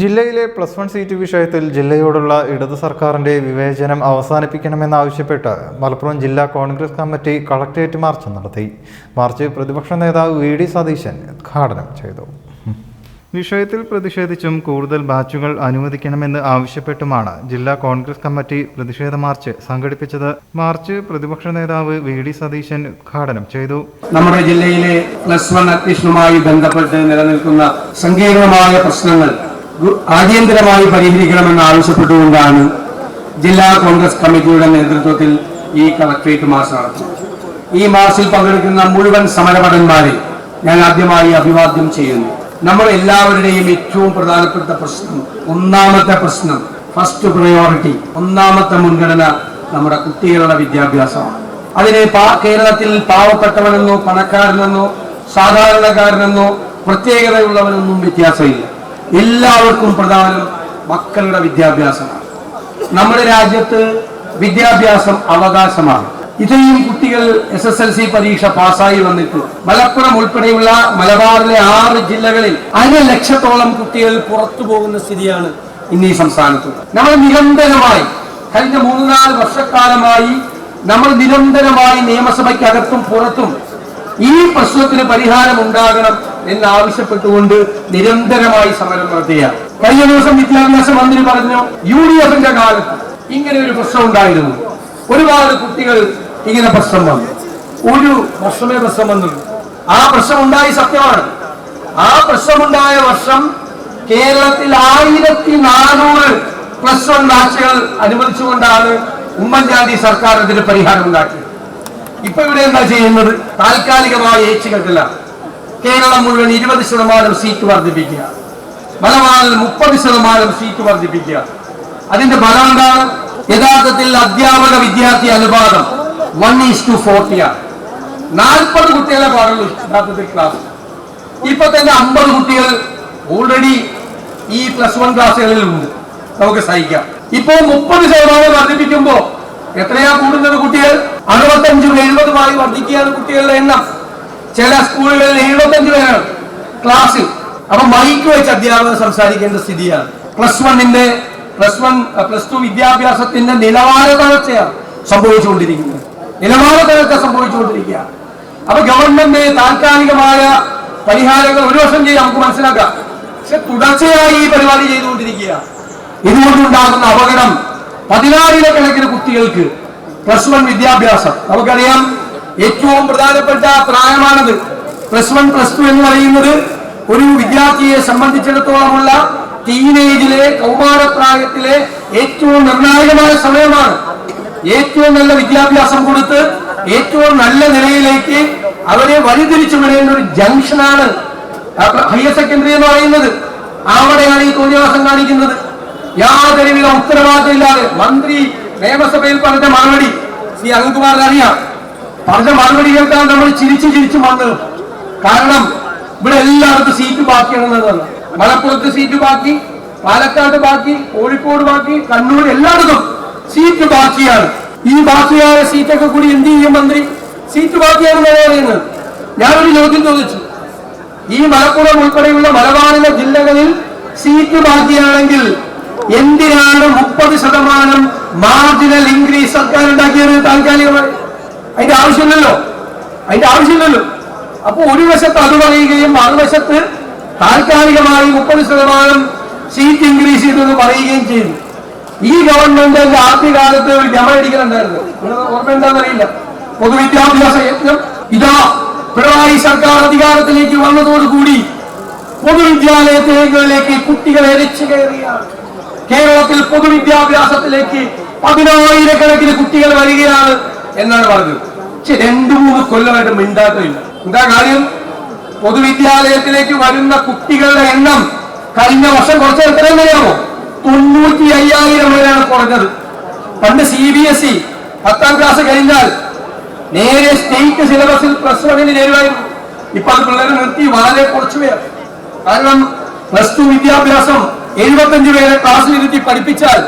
ജില്ലയിലെ plus one seat വിഷയത്തിൽ ജില്ലയോടുള്ള ഇടത് സർക്കാരിന്റെ വിവേചനം അവസാനിപ്പിക്കണമെന്നാവശ്യപ്പെട്ട് മലപ്പുറം ജില്ലാ കോൺഗ്രസ് കമ്മിറ്റി കളക്ടറേറ്റ് മാർച്ച് നടത്തി. മാർച്ച് പ്രതിപക്ഷ നേതാവ് വി ഡി സതീശൻ ഉദ്ഘാടനം ചെയ്തു. വിഷയത്തിൽ പ്രതിഷേധിച്ചും കൂടുതൽ ബാച്ചുകൾ അനുവദിക്കണമെന്ന് ആവശ്യപ്പെട്ടുമാണ് ജില്ലാ കോൺഗ്രസ് കമ്മിറ്റി പ്രതിഷേധ മാർച്ച് സംഘടിപ്പിച്ചത്. മാർച്ച് പ്രതിപക്ഷ നേതാവ് വി ഡി സതീശൻ ഉദ്ഘാടനം ചെയ്തു. നമ്മുടെ ജില്ലയിലെ പ്ലസ് വൺ അഡ്മിഷനുമായി ബന്ധപ്പെട്ട് നിലനിൽക്കുന്ന സങ്കീർണമായ പ്രശ്നങ്ങൾ അടിയന്തരമായി പരിഹരിക്കണമെന്ന് ആവശ്യപ്പെട്ടുകൊണ്ടാണ് ജില്ലാ കോൺഗ്രസ് കമ്മിറ്റിയുടെ നേതൃത്വത്തിൽ ഈ കളക്ട്രേറ്റ് മാർച്ച് നടത്തുന്നത്. ഈ മാർച്ചിൽ പങ്കെടുക്കുന്ന മുഴുവൻ സമരഭടന്മാരെ ഞാൻ ആദ്യമായി അഭിവാദ്യം ചെയ്യുന്നു. നമ്മൾ എല്ലാവരുടെയും ഏറ്റവും പ്രധാനപ്പെട്ട പ്രശ്നം ഒന്നാമത്തെ പ്രശ്നം ഫസ്റ്റ് പ്രയോറിറ്റി ഒന്നാമത്തെ മുൻഗണന നമ്മുടെ കുട്ടികളുടെ വിദ്യാഭ്യാസമാണ്. അതിനെ കേരളത്തിൽ പാവപ്പെട്ടവനെന്നോ പണക്കാരനെന്നോ സാധാരണക്കാരനെന്നോ പ്രത്യേകതയുള്ളവനൊന്നും വ്യത്യാസമില്ല. എല്ലാവർക്കും പ്രധാനം മക്കളുടെ വിദ്യാഭ്യാസമാണ് നമ്മുടെ രാജ്യത്ത് വിദ്യാഭ്യാസം അവകാശമാണ്. ഇത്രയും കുട്ടികൾ എസ് എസ് എൽ സി പരീക്ഷ പാസ്സായി വന്നിട്ട് മലപ്പുറം ഉൾപ്പെടെയുള്ള മലബാറിലെ ആറ് ജില്ലകളിൽ അര ലക്ഷത്തോളം കുട്ടികൾ പുറത്തു പോകുന്ന സ്ഥിതിയാണ് ഇന്ന് സംസ്ഥാനത്ത്. നമ്മൾ നിരന്തരമായി കഴിഞ്ഞ മൂന്ന് നാല് വർഷക്കാലമായി നമ്മൾ നിരന്തരമായി നിയമസഭയ്ക്കകത്തും പുറത്തും ഈ പ്രശ്നത്തിന് പരിഹാരം ഉണ്ടാകണം എന്ന് ആവശ്യപ്പെട്ടുകൊണ്ട് നിരന്തരമായി സമരം നടത്തുകയാണ് കഴിഞ്ഞ ദിവസം വിദ്യാഭ്യാസ മന്ത്രി പറഞ്ഞു യു ഡി എഫിന്റെ കാലത്ത് ഇങ്ങനെ ഒരു പ്രശ്നം ഉണ്ടായിരുന്നു. ഒരുപാട് കുട്ടികൾ ഇങ്ങനെ പ്രശ്നം വന്നു. ഒരു വർഷമേ പ്രശ്നം വന്നുള്ളൂ ആ പ്രശ്നം ഉണ്ടായി സത്യമാണ്. ആ പ്രശ്നമുണ്ടായ വർഷം കേരളത്തിൽ ആയിരത്തി നാനൂറ് പ്ലസ് വൺ ബാച്ചുകൾ അനുവദിച്ചുകൊണ്ടാണ് ഉമ്മൻചാണ്ടി സർക്കാർ അതിന് പരിഹാരം ഉണ്ടാക്കിയത് ഇപ്പൊ ഇവിടെ എന്താ ചെയ്യുന്നത്? താൽക്കാലികമായ ഏച്ചുകൾക്കല്ല കേരളം മുഴുവൻ ഇരുപത് ശതമാനം സീറ്റ് വർദ്ധിപ്പിക്കുക. മലബാറിൽ മുപ്പത് ശതമാനം സീറ്റ് വർദ്ധിപ്പിക്കുക. അതിന്റെ ഫലം എന്താണ്? യഥാർത്ഥത്തിൽ അധ്യാപക വിദ്യാർത്ഥി അനുപാതം വൺ ഈസ് ടു ഫോർട്ടിയാണ് നാൽപ്പത് കുട്ടികളെ പാടുള്ളൂ യഥാർത്ഥത്തിൽ ക്ലാസ് ഇപ്പൊ തന്നെ അമ്പത് കുട്ടികൾ ഓൾറെഡി ഈ പ്ലസ് വൺ ക്ലാസ്സുകളിൽ ഉണ്ട്. നമുക്ക് സഹിക്കാം. ഇപ്പോൾ മുപ്പത് ശതമാനം വർദ്ധിപ്പിക്കുമ്പോൾ എത്രയാ കൂടുന്നത് കുട്ടികൾ? അറുപത്തഞ്ചും എഴുപതുമായി വർദ്ധിക്കുകയാണ് കുട്ടികളുടെ എണ്ണം. ചില സ്കൂളുകളിൽ എഴുപത്തഞ്ച് പേരാണ് ക്ലാസ്സിൽ. അപ്പൊ മൈക്ക് വെച്ച് അധ്യാപകർ സംസാരിക്കേണ്ട സ്ഥിതിയാണ്. പ്ലസ് വണ്ണിന്റെ പ്ലസ് വൺ പ്ലസ് ടു വിദ്യാഭ്യാസത്തിന്റെ നിലവാര തകർച്ചയാണ് സംഭവിച്ചുകൊണ്ടിരിക്കുന്നത്. നിലവാര തകർച്ച സംഭവിച്ചുകൊണ്ടിരിക്കുക അപ്പൊ ഗവൺമെന്റ് താൽക്കാലികമായ പരിഹാരങ്ങൾ ഒരു വർഷം ചെയ്ത് നമുക്ക് മനസ്സിലാക്കാം. പക്ഷെ തുടർച്ചയായി ഈ പരിപാടി ചെയ്തുകൊണ്ടിരിക്കുക ഇതുകൊണ്ടുണ്ടാകുന്ന അപകടം പതിനായിരക്കണക്കിന് കുട്ടികൾക്ക് പ്ലസ് വൺ വിദ്യാഭ്യാസം. നമുക്കറിയാം ഏറ്റവും പ്രധാനപ്പെട്ട പ്രായമാണത്. പ്ലസ് വൺ പ്ലസ് ടു എന്ന് പറയുന്നത് ഒരു വിദ്യാർത്ഥിയെ സംബന്ധിച്ചിടത്തോളമുള്ള ടീനേജിലെ കൗമാരപ്രായത്തിലെ ഏറ്റവും നിർണായകമായ സമയമാണ്. ഏറ്റവും നല്ല വിദ്യാഭ്യാസം കൊടുത്ത് ഏറ്റവും നല്ല നിലയിലേക്ക് അവരെ വഴിതിരിച്ചു വിടേണ്ട ഒരു ജംഗ്ഷനാണ് ഹയർ സെക്കൻഡറി എന്ന് പറയുന്നത്. അവിടെയാണ് ഈ തോന്നിവാസം കാണിക്കുന്നത്. യാതൊരുവിധ ഉത്തരവാദിത്തമില്ലാതെ മന്ത്രി നിയമസഭയിൽ പറഞ്ഞ മറുപടി ശ്രീ അനിൽകുമാറിന് അറിയാം. പറഞ്ഞ മറുപടി കേൾക്കാൻ നമ്മൾ ചിരിച്ചു ചിരിച്ചു വന്നത് കാരണം ഇവിടെ എല്ലായിടത്തും സീറ്റ് ബാക്കിയാണെന്നതാണ് മലപ്പുറത്ത് സീറ്റ് ബാക്കി പാലക്കാട് ബാക്കി കോഴിക്കോട് ബാക്കി കണ്ണൂർ എല്ലായിടത്തും സീറ്റ് ബാക്കിയാണ്. ഈ ബാക്കിയായ സീറ്റൊക്കെ കൂടി എന്ത് ചെയ്യും മന്ത്രി? സീറ്റ് ബാക്കിയാണെന്നാണ് പറയുന്നത്? ഞാനൊരു ചോദ്യം ചോദിച്ചു. ഈ മലപ്പുറം ഉൾപ്പെടെയുള്ള മലബാറിലെ ജില്ലകളിൽ സീറ്റ് ബാക്കിയാണെങ്കിൽ എന്തിനാണ് മുപ്പത് ശതമാനം മാർജിനൽ ഇൻക്രീസ് സർക്കാർ ഉണ്ടാക്കിയത് താൽക്കാലികമായി. അതിന്റെ ആവശ്യമില്ലല്ലോ. അതിന്റെ ആവശ്യമില്ലല്ലോ. അപ്പൊ ഒരു വശത്ത് അത് പറയുകയും മറുവശത്ത് താൽക്കാലികമായി മുപ്പത് ശതമാനം സീറ്റ് ഇൻക്രീസ് ചെയ്തെന്ന് പറയുകയും ചെയ്തു. ഈ ഗവൺമെന്റ് ആദ്യകാലത്ത് ഒരു ജമയടിക്കലുണ്ടായിരുന്നു ഓർമ്മ എന്താണെന്നറിയില്ല പൊതുവിദ്യാഭ്യാസ യജ്ഞം ഇതാ പിണറായി സർക്കാർ അധികാരത്തിലേക്ക് വന്നതോടുകൂടി പൊതുവിദ്യാലയത്തിലേക്ക് കുട്ടികളെ രക്ഷു കയറിയാണ്. കേരളത്തിൽ പൊതുവിദ്യാഭ്യാസത്തിലേക്ക് പതിനായിരക്കണക്കിന് കുട്ടികൾ വരികയാണ്. എന്നാണ് പറഞ്ഞത്? പക്ഷെ രണ്ടു മൂന്ന് കൊല്ലമായിട്ട് മിണ്ടാത്തില്ല എന്താ കാര്യം? പൊതുവിദ്യാലയത്തിലേക്ക് വരുന്ന കുട്ടികളുടെ എണ്ണം കഴിഞ്ഞ വർഷം കുറച്ച് എത്രയും അറിയാമോ? തൊണ്ണൂറ്റി അയ്യായിരം വരെയാണ് കുറഞ്ഞത്. പണ്ട് സി ബി എസ് ഇ പത്താം ക്ലാസ് കഴിഞ്ഞാൽ നേരെ സ്റ്റേറ്റ് സിലബസിൽ പ്ലസ് വണ്ണിന് ചേരുമായിരുന്നു. ഇപ്പൊ അത് പിള്ളേരെ നിർത്തി വളരെ കുറച്ചു പേർ. കാരണം പ്ലസ് ടു വിദ്യാഭ്യാസം എഴുപത്തഞ്ച് പേരെ ക്ലാസ്സിൽ ഇരുത്തി പഠിപ്പിച്ചാൽ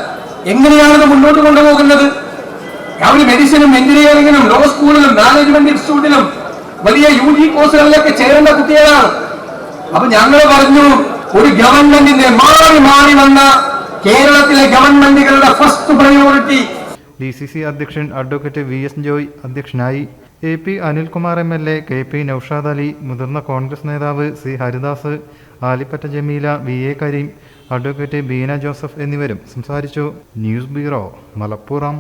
എങ്ങനെയാണ് മുന്നോട്ട് കൊണ്ടുപോകുന്നത്? അവർ മെഡിസിനും എഞ്ചിനീയറിംഗിനും ലോ സ്കൂളിലും മാനേജ്മെന്റ് ഇൻസ്റ്റിറ്റ്യൂട്ടിലും വലിയ യു ജി കോഴ്സുകളിലൊക്കെ ചേരേണ്ട കുട്ടികളാണ്. അപ്പൊ ഞങ്ങൾ പറഞ്ഞു ഒരു ഗവൺമെന്റിന്റെ മാറി മാറി വന്ന കേരളത്തിലെ ഗവൺമെന്റുകളുടെ first priority D C C അധ്യക്ഷൻ അഡ്വക്കേറ്റ് വി എസ് ജോയ് അധ്യക്ഷനായി A P Anilkumar M L A K P Noushad Ali മുതിർന്ന കോൺഗ്രസ് നേതാവ് C Haridas Alippatta Jameela V A Kareem advocate Beena Joseph എന്നിവരും സംസാരിച്ചു. News bureau Malappuram.